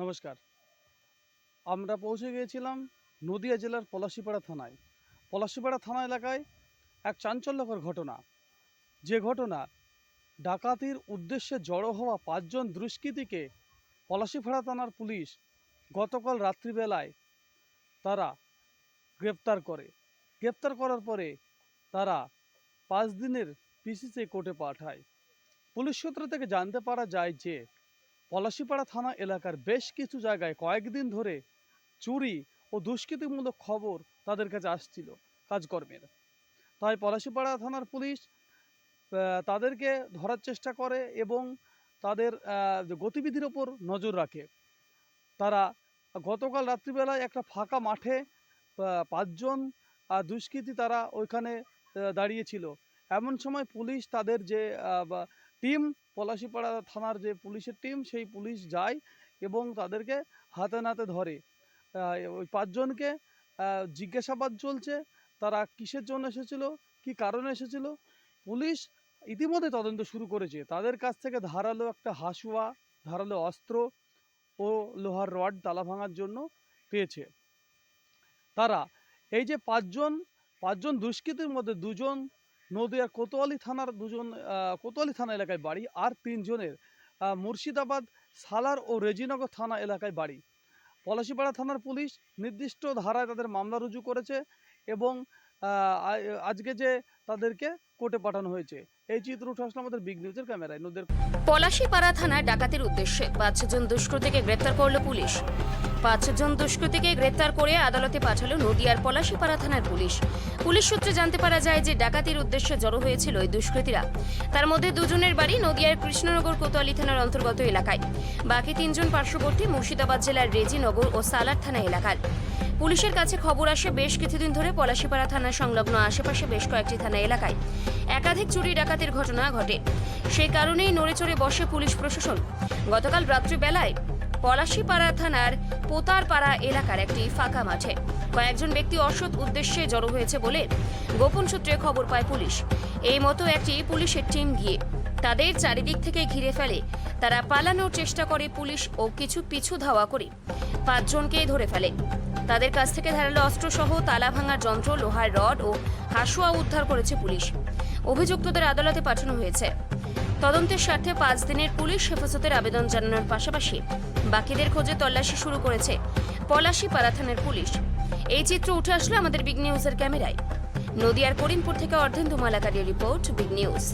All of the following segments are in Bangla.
নমস্কার। আমরা পৌঁছে গিয়েছিলাম নদিয়া জেলার পলাশিপাড়া থানায়। পলাশিপাড়া থানা এলাকায় এক চাঞ্চল্যকর ঘটনা। যে ঘটনা ডাকাতির উদ্দেশ্যে জড়ো হওয়া পাঁচজন দুষ্কৃতীকে পলাশিপাড়া থানার পুলিশ গতকাল রাত্রিবেলায় তারা গ্রেপ্তার করে। গ্রেপ্তার করার পরে তারা পাঁচ দিনের পিসিসি কোর্টে পাঠায়। পুলিশ সূত্র থেকে জানতে পারা যায় যে পলাশিপাড়া থানা এলাকার বেশ কিছু জায়গায় কয়েকদিন ধরে চুরি ও দুষ্কৃতিমূলক খবর তাদের কাছে আসছিল কাজকর্মের। তাই পলাশিপাড়া থানার পুলিশ তাদেরকে ধরার চেষ্টা করে এবং তাদের গতিবিধির ওপর নজর রাখে। তারা গতকাল রাত্রিবেলায় একটা ফাঁকা মাঠে পাঁচজন দুষ্কৃতী তারা ওইখানে দাঁড়িয়েছিল। এমন সময় পুলিশ তাদের যে টিম, পলাশিপাড়া থানার যে পুলিশের টিম, সেই পুলিশ যায় এবং তাদেরকে হাতে নাতে ধরে। ওই পাঁচজনকে জিজ্ঞাসাবাদ চলছে, তারা কিসের জন্য এসেছিল, কি কারণে এসেছিল? পুলিশ ইতিমধ্যে তদন্ত শুরু করেছে। তাদের কাছ থেকে ধারালো একটা হাসুয়া, ধারালো অস্ত্র ও লোহার রড তালা ভাঙার জন্য পেয়েছে। তারা, এই যে পাঁচজন পাঁচজন দুষ্কৃতীর মধ্যে দুজন নদিয়ার কোতোয়ালি থানার দুজন কোতোয়ালি থানা এলাকায় বাড়ি আর তিনজনের মুর্শিদাবাদ সালার ও রেজিনগর থানা এলাকায় বাড়ি। পলাশিপাড়া থানার পুলিশ নির্দিষ্ট ধারায় তাদের মামলা রুজু করেছে এবং আজকে যে তাদেরকে কোর্টে পাঠানো হয়েছে। এই চিত্র উঠে আসলো আমাদের বিগ নিউজের ক্যামেরায়। নদীর পলাশীপাড়া থানায় ডাকাতির উদ্দেশ্যে পাঁচজন দুষ্কৃতীকে গ্রেপ্তার করল পুলিশ। পাঁচজন দুষ্কৃতীকে গ্রেপ্তার করে আদালতে পাঠালো নদিয়ার পলাশীপাড়া থানার পুলিশ। পুলিশ সূত্রে জানতে পারা যায় যে ডাকাতির উদ্দেশ্যে জড়ো হয়েছিল ওই দুষ্কৃতীরা। তার মধ্যে দুজনের বাড়ি নদিয়ার কৃষ্ণনগর কোতোয়ালি থানার অন্তর্গত এলাকায়। বাকি তিনজন পার্শ্ববর্তী মুর্শিদাবাদ জেলার রেজিনগর ও সালার থানা এলাকার। পুলিশের কাছে খবর আসে বেশ কিছুদিন ধরে পলাশীপাড়া থানা সংলগ্ন আশেপাশে বেশ কয়েকটি থানা এলাকায়। একাধিক চুরি ডাকাতির ঘটনা ঘটে। সেই কারণেই নড়েচড়ে বসে পুলিশ প্রশাসন। গতকাল রাত্রিবেলায় পলাশীপাড়া থানার পোতারপাড়া এলাকার একটি ফাঁকা মাঠে। কয়েকজন ব্যক্তি অসৎ উদ্দেশ্যে জড়ো হয়েছে বলে গোপন সূত্রে খবর পায় পুলিশ। এই মতো একটি পুলিশের টিম গিয়ে তাদের চারিদিক থেকে ঘিরে ফেলে। তারা পালানোর চেষ্টা করে পুলিশ ও কিছু পিছু ধাওয়া করে। পাঁচজনকেই ধরে ফেলে। তাদের কাছ থেকে ধারালো অস্ত্রসহ তালা ভাঙার যন্ত্র, লোহার রড ও হাসুয়া উদ্ধার করেছে পুলিশ। অভিযুক্তদের আদালতে পাঠানো হয়েছে। তদন্তের স্বার্থে পাঁচ দিনের পুলিশ হেফাজতের আবেদন জানানোর পাশাপাশি বাকিদের খোঁজে তল্লাশি শুরু করেছে পলাশী পাড়া থানার পুলিশ। এই চিত্র উঠে আসলো আমাদের বিগ নিউজের ক্যামেরায়। নদিয়ার করিমপুর থেকে অর্ধেন্দু মালাকারী রিপোর্ট, বিগ নিউজ।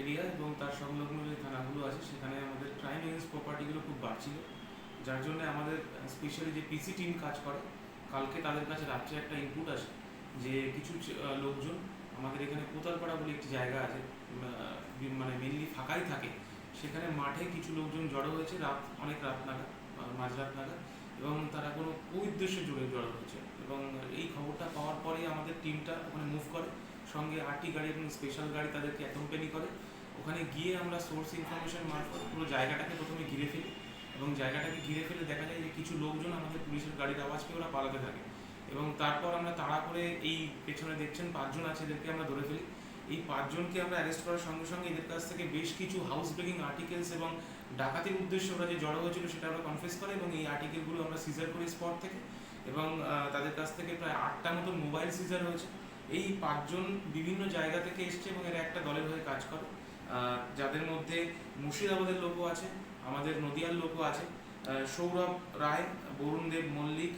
এরিয়া এবং তার সংলগ্ন যে থানাগুলো আছে, সেখানে আমাদের ক্রাইম এগেন্স প্রপার্টিগুলো খুব বাড়ছিল। যার জন্য আমাদের স্পেশালি যে পিসি টিম কাজ করে, কালকে তাদের কাছে রাত্রে একটা ইনপুট আসে যে কিছু লোকজন আমাদের এখানে কোতালপাড়া বলে একটি জায়গা আছে মানে মেনলি ফাঁকাই থাকে। সেখানে মাঠে কিছু লোকজন জড়ো হয়েছে, রাত, অনেক রাত নাগাদ মাঝরাত নাগাদ, এবং তারা কোনো উদ্দেশ্যে জুড়ে জড়ো হয়েছে। এবং এই খবরটা পাওয়ার পরেই আমাদের টিমটা ওখানে মুভ করে। সঙ্গে আটটি গাড়ি এবং স্পেশাল গাড়ি তাদেরকে অ্যাকম্পেনি করে। ওখানে গিয়ে আমরা সোর্স ইনফরমেশন মারফত পুরো জায়গাটাকে প্রথমে ঘিরে ফেলি। এবং জায়গাটাকে ঘিরে ফেলে দেখা যায় যে কিছু লোকজন আমাদের পুলিশের গাড়ির আওয়াজ পেয়ে ওরা পালাতে থাকে। এবং তারপর আমরা তাড়া করে এই পেছনে দেখছেন পাঁচজন আছে এদেরকে আমরা ধরে ফেলি। এই পাঁচজনকে আমরা অ্যারেস্ট করার সঙ্গে সঙ্গে এদের কাছ থেকে বেশ কিছু হাউস ব্রেকিং আর্টিকেলস এবং ডাকাতির উদ্দেশ্যে ওরা যে জড়ো হয়েছিল সেটা আমরা কনফেস করে এবং এই আর্টিকেলগুলো আমরা সিজার করি স্পট থেকে এবং তাদের কাছ থেকে প্রায় আটটা মতন মোবাইল সিজার হয়েছে। এই পাঁচজন বিভিন্ন জায়গা থেকে এসছে এবং এরা একটা দলের হয়ে কাজ করে। যাদের মধ্যে মুর্শিদাবাদের লোকও আছে, আমাদের নদিয়ার লোকও আছে। সৌরভ রায়, বরুণ দেব মল্লিক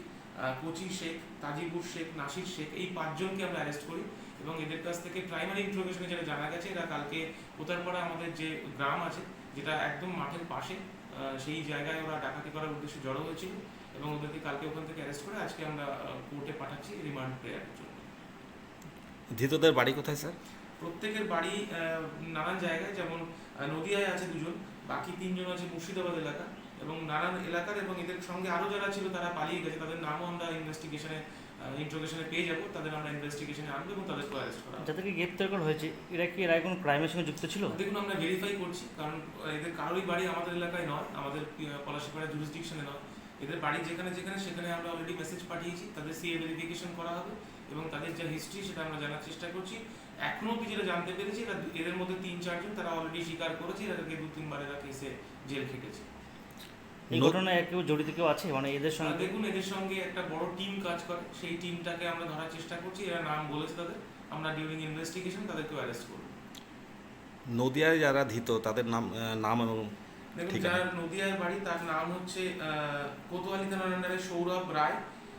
কোচি শেখ তাজিবুর শেখ নাসির শেখ এই পাঁচজনকে আমরা অ্যারেস্ট করি এবং এদের কাছ থেকে প্রাইমারি ইনফরমেশনে যেটা জানা গেছে এরা কালকে কোতারপাড়া আমাদের যে গ্রাম আছে যেটা একদম মাঠের পাশে সেই জায়গায় ওরা ডাকাতি করার উদ্দেশ্যে জড়ো হয়েছিল এবং ওদেরকে কালকে ওখান থেকে অ্যারেস্ট করে আজকে আমরা কোর্টে পাঠাচ্ছি রিমান্ড প্রেয়ারের জন্য। ধৃতদের বাড়ি কোথায় স্যার? প্রত্যেকের বাড়ি নানান জায়গায় যেমন নদিয়ায় আছে দুজন বাকি তিনজন আছে মুর্শিদাবাদ এলাকা। এবং নানান এলাকার এবং এদের সঙ্গে আরও যারা ছিল তারা পালিয়ে গেছে। তাদের নামও আমরা ইনভেস্টিগেশনে ইন্ট্রোগেশনে পেয়ে যাব। তাদের আমরা ইনভেস্টিগেশনে আনব এবং তাদেরকে অ্যারেস্ট করা। যাদেরকে গ্রেপ্তার করা হয়েছে এরা কি এরা কোনো ক্রাইমের সঙ্গে যুক্ত ছিল? দেখুন আমরা ভেরিফাই করছি কারণ এদের কারোই বাড়ি আমাদের এলাকায় নয় আমাদের পলাশিপাড়া জুরিসডিকশনে নয়। এদের বাড়ি যেখানে যেখানে সেখানে আমরা অলরেডি মেসেজ পাঠিয়েছি। তাদের সিএ ভেরিফিকেশন করা হবে এবং তাদের যা হিস্ট্রি সেটা আমরা জানার চেষ্টা করছি। এখনও অব্দি যেটা জানতে পেরেছি এরা এদের মধ্যে তিন চারজন তারা অলরেডি স্বীকার করেছে। এদেরকে দু তিনবার এরা কেসে জেল খেটেছে। এই ঘটনায় কেউ জড়িত কেউ আছে? মানে এদের সঙ্গে দেখুন এদের সঙ্গে একটা বড় টিম কাজ করে। সেই টিমটাকে আমরা ধরার চেষ্টা করছি। এরা নাম বলেছে তাদের। আমরা ডিউরিং ইনভেস্টিগেশন তাদেরকেও অ্যারেস্ট করব। নদিয়ায় যারা ধৃত তাদের নাম নাম এবং দেখুন যার নদিয়ার বাড়ি তার নাম হচ্ছে কোতোয়ালি থানার আন্ডারে সৌরভ রায়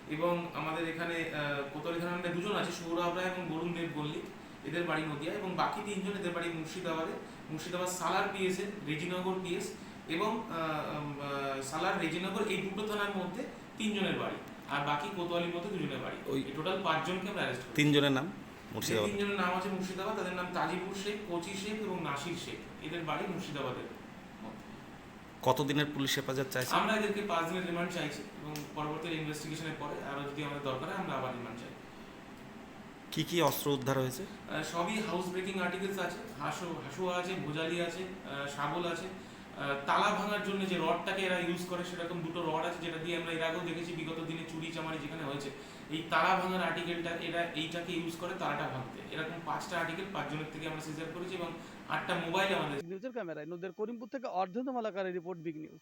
এবং আমাদের এখানে আহ, কোতোয়ালি থানার আন্ডারে দুজন আছে সৌরভ রায় এবং বরুণ দেব মল্লিক এদের বাড়ি নদিয়া এবং বাকি তিনজন এদের বাড়ি মুর্শিদাবাদে। মুর্শিদাবাদ সালার পিএসে রেজিনগর পিএস এবং সালার রেজিনগর এই দুটো থানার মধ্যে তিনজনের বাড়ি। আর বাকি কোতোয়ালির মধ্যে দুজনের বাড়ি। ওই- টোটাল পাঁচজনকে আমরা অ্যারেস্ট করি তিনজনের নাম? মুর্শিদাবাদ। তিনজনের নাম আছে মুর্শিদাবাদ তাদের নাম তাজিপুর শেখ কোচি শেখ এবং নাসির শেখ। এদের বাড়ি মুর্শিদাবাদের। কতদিনের পুলিশ হেফাজত চাইছে? আমরা এদেরকে পাঁচ দিনের রিমান্ড চাইছি এবং পরবর্তী ইনভেস্টিগেশনের পরে আরও যদি আমাদের দরকার হয় আমরা আবার রিমান্ড চাই। কি কি অস্ত্র উদ্ধার হয়েছে? সবই হাউস ব্রেকিং আর্টিকেলস আছে। হাসু হাসুয়া আছে ভোজালি আছে শাবল আছে। তালা ভাঙার জন্য যে রডটাকে এরা ইউজ করে, সেরকম দুটো রড আছে যেটা দিয়ে আমরা এর আগেও দেখেছি, বিগত দিনে চুরি চামারি যেখানে হয়েছে। এই তালা ভাঙার আর্টিকেলটা এরা এইটাকে ইউজ করে তালাটা ভাঙতে। এরকম পাঁচটা আর্টিকেল পাঁচজনের থেকে আমরা সিজার করেছি এবং আটটা মোবাইল আমাদের নিউজের ক্যামেরায় নদের করিমপুর থেকে অর্ধেন্দ্র মালাকারের রিপোর্ট বিগ নিউজ